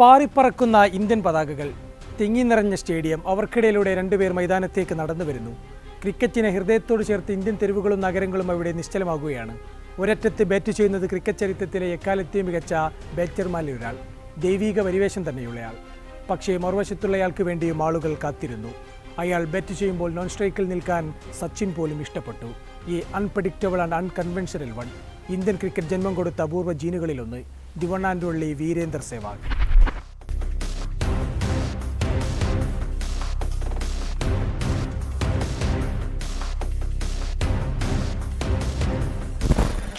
പാറിപ്പറക്കുന്ന Indian പതാകകൾ തിങ്ങി നിറഞ്ഞ stadium അവർക്കിടയിലൂടെ രണ്ടുപേർ മൈതാനത്തേക്ക് നടന്നു വരുന്നു. ക്രിക്കറ്റിനെ ഹൃദയത്തോട് ചേർത്ത് ഇന്ത്യൻ തെരുവുകളും നഗരങ്ങളും അവിടെ നിശ്ചലമാകുകയാണ്. ഒരറ്റത്ത് ബാറ്റ് ചെയ്യുന്നത് ക്രിക്കറ്റ് ചരിത്രത്തിലെ എക്കാലത്തെയും മികച്ച ബാറ്റർമാരിൽ ഒരാൾ ദൈവീക പരിവേഷം തന്നെയുള്ളയാൾ. പക്ഷേ മറുവശത്തുള്ളയാൾക്ക് വേണ്ടിയും ആളുകൾ കാത്തിരുന്നു. അയാൾ ബാറ്റ് ചെയ്യുമ്പോൾ നോൺ സ്ട്രൈക്കിൽ നിൽക്കാൻ സച്ചിൻ പോലും ഇഷ്ടപ്പെട്ടു. ഈ unpredictable and unconventional one Indian cricket ജന്മം കൊടുത്ത അപൂർവ ജീനുകളിലൊന്ന് ദിവണ്ണാൻഡുള്ളി വീരേന്ദർ സെവാഗ്.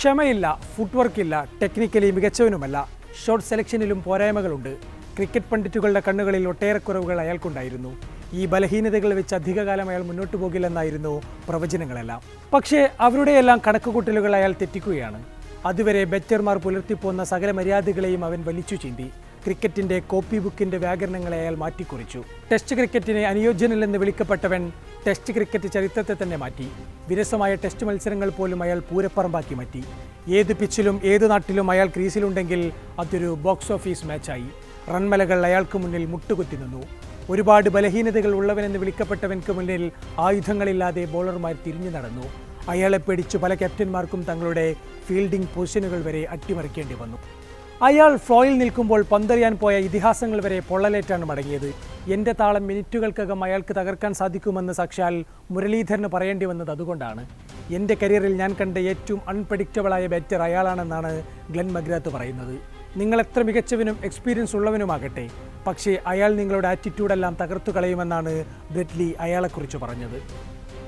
ക്ഷമയില്ല ഫുട്വർക്ക് ഇല്ല ടെക്നിക്കലി മികച്ചവനുമല്ല. ഷോർട്ട് സെലക്ഷനിലും പോരായ്മകളുണ്ട്. ക്രിക്കറ്റ് പണ്ഡിറ്റുകളുടെ കണ്ണുകളിൽ ഒട്ടേറെ കുറവുകൾ അയാൾക്കുണ്ടായിരുന്നു. ഈ ബലഹീനതകൾ വെച്ച് അധികകാലം അയാൾ മുന്നോട്ട് പോകില്ലെന്നായിരുന്നു പ്രവചനങ്ങളെല്ലാം. പക്ഷേ അവരുടെയെല്ലാം കണക്കുകൂട്ടലുകൾ അയാൾ തെറ്റിക്കുകയാണ്. അതുവരെ ബെറ്റർമാർ പുലർത്തിപ്പോന്ന സകല മര്യാദകളെയും അവൻ വലിച്ചു ചീന്തി ക്രിക്കറ്റിന്റെ കോപ്പി ബുക്കിന്റെ വ്യാകരണങ്ങളെ അയാൾ മാറ്റിക്കുറിച്ചു. ടെസ്റ്റ് ക്രിക്കറ്റിനെ അനുയോജ്യനല്ലെന്ന് വിളിക്കപ്പെട്ടവൻ ടെസ്റ്റ് ക്രിക്കറ്റ് ചരിത്രത്തെ തന്നെ മാറ്റി. വിരസമായ ടെസ്റ്റ് മത്സരങ്ങൾ പോലും അയാൾ പൂരപ്പറമ്പാക്കി മാറ്റി. ഏത് പിച്ചിലും ഏത് നാട്ടിലും അയാൾ ക്രീസിലുണ്ടെങ്കിൽ അതൊരു ബോക്സ് ഓഫീസ് മാച്ചായി. റൺമലകൾ അയാൾക്ക് മുന്നിൽ മുട്ടുകുത്തി നിന്നു. ഒരുപാട് ബലഹീനതകൾ ഉള്ളവനെന്ന് വിളിക്കപ്പെട്ടവൻക്ക് മുന്നിൽ ആയുധങ്ങളില്ലാതെ ബോളർമാർ തിരിഞ്ഞു നടന്നു. അയാളെ പേടിച്ചു പല ക്യാപ്റ്റന്മാർക്കും തങ്ങളുടെ ഫീൽഡിംഗ് പൊസിഷനുകൾ വരെ അട്ടിമറിക്കേണ്ടി വന്നു. അയാൾ ഫ്ലോയിൽ നിൽക്കുമ്പോൾ പന്തെറിയാൻ പോയ ഇതിഹാസങ്ങൾ വരെ പൊള്ളലേറ്റാണ് മടങ്ങിയത്. എന്റെ താളം മിനിറ്റുകൾക്കകം അയാൾക്ക് തകർക്കാൻ സാധിക്കുമെന്ന് സാക്ഷാൽ മുരളീധരന് പറയേണ്ടി വന്നത് അതുകൊണ്ടാണ്. എന്റെ കരിയറിൽ ഞാൻ കണ്ട ഏറ്റവും അൺപ്രഡിക്റ്റബിളായ ബാറ്റർ അയാളാണെന്നാണ് ഗ്ലെൻ മഗ്രാത്ത് പറയുന്നത്. നിങ്ങൾ എത്ര മികച്ചവനും എക്സ്പീരിയൻസ് ഉള്ളവനുമാകട്ടെ പക്ഷേ അയാൾ നിങ്ങളുടെ ആറ്റിറ്റ്യൂഡെല്ലാം തകർത്തു കളയുമെന്നാണ് ബ്രെറ്റ്ലി അയാളെക്കുറിച്ച് പറഞ്ഞത്.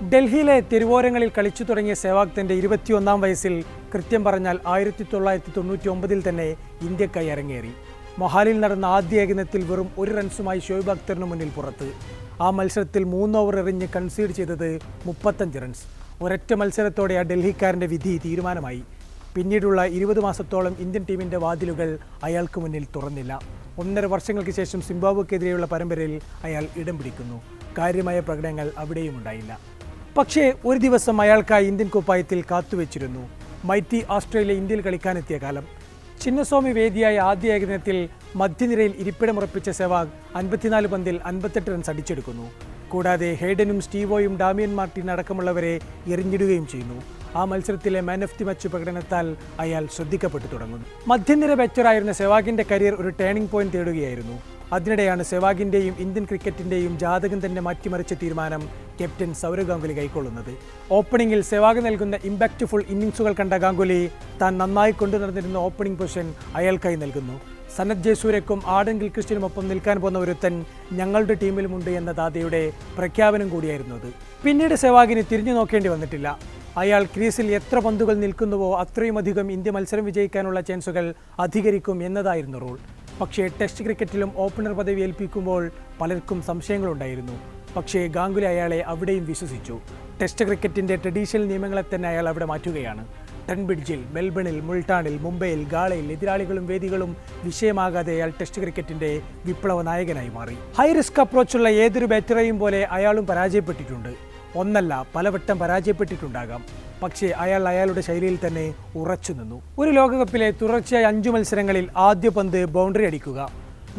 ഡൽഹിയിലെ തെരുവോരങ്ങളിൽ കളിച്ചു തുടങ്ങിയ സെവാഗ് തന്റെ ഇരുപത്തിയൊന്നാം വയസ്സിൽ കൃത്യം പറഞ്ഞാൽ ആയിരത്തി തൊള്ളായിരത്തി തൊണ്ണൂറ്റി ഒമ്പതിൽ തന്നെ ഇന്ത്യക്കായി അരങ്ങേറി. മൊഹാലിൽ നടന്ന ആദ്യ ഏകദിനത്തിൽ വെറും ഒരു റൺസുമായി ഷോയിബ് അക്തറിന് മുന്നിൽ പുറത്ത്. ആ മത്സരത്തിൽ മൂന്ന് ഓവർ എറിഞ്ഞ് കൺസീഡ് ചെയ്തത് മുപ്പത്തഞ്ച് റൺസ് ഒരൊറ്റ മത്സരത്തോടെ ആ ഡൽഹിക്കാരന്റെ വിധി തീരുമാനമായി. പിന്നീടുള്ള ഇരുപത് മാസത്തോളം ഇന്ത്യൻ ടീമിന്റെ വാതിലുകൾ അയാൾക്ക് മുന്നിൽ തുറന്നില്ല. ഒന്നര വർഷങ്ങൾക്ക് ശേഷം സിംബാബ്വെക്കെതിരെയുള്ള പരമ്പരയിൽ അയാൾ ഇടം പിടിക്കുന്നു. കാര്യമായ പ്രകടനങ്ങൾ അവിടെയും ഉണ്ടായില്ല. പക്ഷേ ഒരു ദിവസം അയാൾക്കായി ഇന്ത്യൻ കുപ്പായത്തിൽ കാത്തുവെച്ചിരുന്നു. മൈറ്റി ഓസ്ട്രേലിയ ഇന്ത്യയിൽ കളിക്കാനെത്തിയ കാലം. ചിന്നസ്വാമി വേദിയായ ആദ്യ ഏകദിനത്തിൽ മധ്യനിരയിൽ ഇരിപ്പിടമുറപ്പിച്ച സെവാഗ് അൻപത്തിനാല് പന്തിൽ അൻപത്തെട്ട് റൺസ് അടിച്ചെടുക്കുന്നു. കൂടാതെ ഹെയ്ഡനും സ്റ്റീവോയും ഡാമിയൻ മാർട്ടിൻ അടക്കമുള്ളവരെ എറിഞ്ഞിടുകയും ചെയ്യുന്നു. ആ മത്സരത്തിലെ മാൻ ഓഫ് ദി മച്ച് പ്രകടനത്താൽ അയാൾ ശ്രദ്ധിക്കപ്പെട്ടു തുടങ്ങുന്നു. മധ്യനിര ബാറ്ററായിരുന്ന സെവാഗിന്റെ കരിയർ ഒരു ടേണിംഗ് പോയിന്റ് തേടുകയായിരുന്നു. അതിനിടെയാണ് സെവാഗിന്റെയും ഇന്ത്യൻ ക്രിക്കറ്റിന്റെയും ജാതകം തന്നെ മാറ്റിമറിച്ച തീരുമാനം ക്യാപ്റ്റൻ സൗരവ് ഗാംഗുലി കൈക്കൊള്ളുന്നത്. ഓപ്പണിംഗിൽ സെവാഗ് നൽകുന്ന ഇമ്പാക്റ്റ് ഫുൾ ഇന്നിംഗ്സുകൾ കണ്ട ഗാംഗുലി താൻ നന്നായി കൊണ്ടു നടന്നിരുന്ന ഓപ്പണിംഗ് പൊസിഷൻ അയാൾക്കായി നൽകുന്നു. സനത് ജയസൂര്യക്കും ആഡൻ ഗിൽക്രിസ്റ്റിനുമൊപ്പം നിൽക്കാൻ പോകുന്ന ഒരുത്തൻ ഞങ്ങളുടെ ടീമിലുമുണ്ട് എന്ന ദാദയുടെ പ്രഖ്യാപനം കൂടിയായിരുന്നു അത്. പിന്നീട് സെവാഗിന് തിരിഞ്ഞു നോക്കേണ്ടി വന്നിട്ടില്ല. അയാൾ ക്രീസിൽ എത്ര പന്തുകൾ നിൽക്കുന്നുവോ അത്രയും അധികം ഇന്ത്യ മത്സരം വിജയിക്കാനുള്ള ചാൻസുകൾ അധികരിക്കും എന്നതായിരുന്നു റൂൾ. പക്ഷേ ടെസ്റ്റ് ക്രിക്കറ്റിലും ഓപ്പണർ പദവി ഏൽപ്പിക്കുമ്പോൾ പലർക്കും സംശയങ്ങളുണ്ടായിരുന്നു. പക്ഷേ ഗാംഗുലി അയാളെ അവിടെയും വിശ്വസിച്ചു. ടെസ്റ്റ് ക്രിക്കറ്റിന്റെ ട്രഡീഷണൽ നിയമങ്ങളെ തന്നെ അയാൾ അവിടെ മാറ്റുകയാണ്. ടൺബിഡ്ജിൽ മെൽബണിൽ മുൾട്ടാണിൽ മുംബൈയിൽ ഗാളയിൽ എതിരാളികളും വേദികളും വിഷയമാകാതെ അയാൾ ടെസ്റ്റ് ക്രിക്കറ്റിന്റെ വിപ്ലവ നായകനായി മാറി. ഹൈ റിസ്ക് അപ്രോച്ചുള്ള ഏതൊരു ബാറ്ററേയും പോലെ അയാളും പരാജയപ്പെട്ടിട്ടുണ്ട്. ഒന്നല്ല പലവട്ടം പരാജയപ്പെട്ടിട്ടുണ്ടാകാം. പക്ഷേ അയാൾ അയാളുടെ ശൈലിയിൽ തന്നെ ഉറച്ചു നിന്നു. ഒരു ലോകകപ്പിലെ തുടർച്ചയായ അഞ്ചു മത്സരങ്ങളിൽ ആദ്യ പന്ത് ബൗണ്ടറി അടിക്കുക.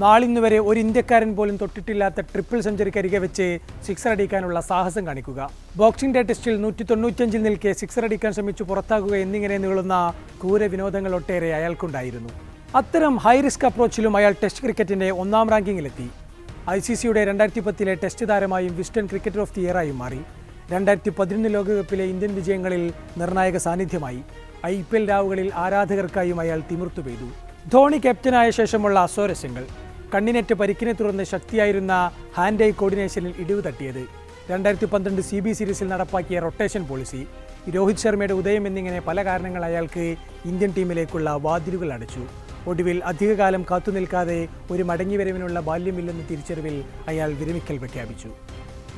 നാളിന്ന് വരെ ഒരു ഇന്ത്യക്കാരൻ പോലും തൊട്ടിട്ടില്ലാത്ത ട്രിപ്പിൾ സെഞ്ചുറിക്കരികെ വെച്ച് സിക്സർ അടിക്കാനുള്ള സാഹസം കാണിക്കുക. ബോക്സിംഗ് ഡേ ടെസ്റ്റിൽ നൂറ്റി തൊണ്ണൂറ്റഞ്ചിൽ നിൽക്കെ സിക്സർ അടിക്കാൻ ശ്രമിച്ചു പുറത്താകുക എന്നിങ്ങനെ നീളുന്ന ക്രൂര വിനോദങ്ങൾ ഒട്ടേറെ അയാൾക്കുണ്ടായിരുന്നു. അത്തരം ഹൈ റിസ്ക് അപ്രോച്ചിലും അയാൾ ടെസ്റ്റ് ക്രിക്കറ്റിന്റെ ഒന്നാം റാങ്കിങ്ങിലെത്തി. ഐ സി സിയുടെ രണ്ടായിരത്തി പത്തിലെ ടെസ്റ്റ് താരമായും വിസ്റ്റൺ ക്രിക്കറ്റർ ഓഫ് ദി ഇയറായും മാറി. രണ്ടായിരത്തി പതിനൊന്ന് ലോകകപ്പിലെ ഇന്ത്യൻ വിജയങ്ങളിൽ നിർണായക സാന്നിധ്യമായി. ഐ പി എൽ രാവുകളിൽ ആരാധകർക്കായും അയാൾ തിമിർത്തു പെയ്തു. ധോണി ക്യാപ്റ്റനായ ശേഷമുള്ള അസ്വാരസ്യങ്ങൾ കണ്ണിനേറ്റ് പരിക്കിനെ തുടർന്ന് ശക്തിയായിരുന്ന ഹാൻഡ് ഐ കോർഡിനേഷനിൽ ഇടിവ് തട്ടിയത്. രണ്ടായിരത്തി പന്ത്രണ്ട് സി ബി സീരീസിൽ നടപ്പാക്കിയ റൊട്ടേഷൻ പോളിസി. രോഹിത് ശർമ്മയുടെ ഉദയം എന്നിങ്ങനെ പല കാരണങ്ങൾ അയാൾക്ക് ഇന്ത്യൻ ടീമിലേക്കുള്ള വാതിലുകൾ അടച്ചു. ഒടുവിൽ അധികകാലം കാത്തുനിൽക്കാതെ ഒരു മടങ്ങിവരവിനുള്ള ബാല്യമില്ലെന്ന തിരിച്ചറിവിൽ അയാൾ വിരമിക്കൽ പ്രഖ്യാപിച്ചു.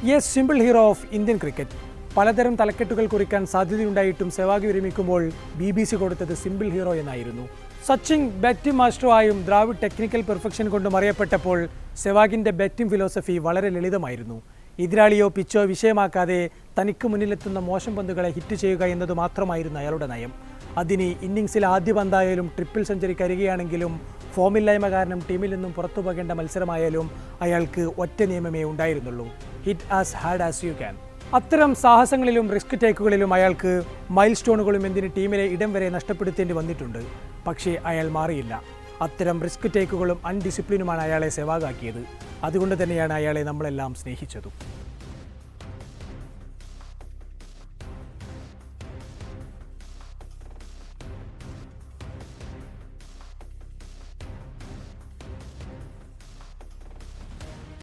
Yes simple hero of Indian cricket പലതരം തലക്കെട്ടുകൾ കുറിക്കാൻ സാധ്യതയുണ്ടായിട്ടും സെവാഗ് വിരമിക്കുമ്പോൾ ബി ബി സി കൊടുത്തത് സിമ്പിൾ ഹീറോ എന്നായിരുന്നു. സച്ചിൻ ബാറ്റിംഗ് മാസ്റ്ററുമായും ദ്രാവിഡ് ടെക്നിക്കൽ പെർഫെക്ഷൻ കൊണ്ടും അറിയപ്പെട്ടപ്പോൾ സെവാഗിന്റെ ബാറ്റിംഗ് ഫിലോസഫി വളരെ ലളിതമായിരുന്നു. എതിരാളിയോ പിച്ചോ വിഷയമാക്കാതെ തനിക്ക് മുന്നിലെത്തുന്ന മോശം പന്തുകളെ ഹിറ്റ് ചെയ്യുക എന്നത് മാത്രമായിരുന്നു അയാളുടെ നയം. അതിന് ഇന്നിങ്സിൽ ആദ്യ പന്തായാലും ട്രിപ്പിൾ സെഞ്ചുറി കരുകയാണെങ്കിലും ഫോമില്ലായ്മ കാരണം ടീമിൽ നിന്നും പുറത്തു പോകേണ്ട മത്സരമായാലും അയാൾക്ക് ഒറ്റ നിയമമേ ഉണ്ടായിരുന്നുള്ളൂ. Hit as hard as you can അത്തരം സാഹസങ്ങളിലും റിസ്ക് ടേക്കുകളിലും അയാൾക്ക് മൈൽ സ്റ്റോണുകളും എന്തിന് ടീമിലെ ഇടം വരെ നഷ്ടപ്പെടുത്തേണ്ടി വന്നിട്ടുണ്ട്. പക്ഷേ അയാൾ മാറിയില്ല. അത്തരം റിസ്ക് ടേക്കുകളും അൺഡിസിപ്ലിനുമാണ് അയാളെ സേവാകാക്കിയത് അതുകൊണ്ട് തന്നെയാണ് അയാളെ നമ്മളെല്ലാം സ്നേഹിച്ചതും.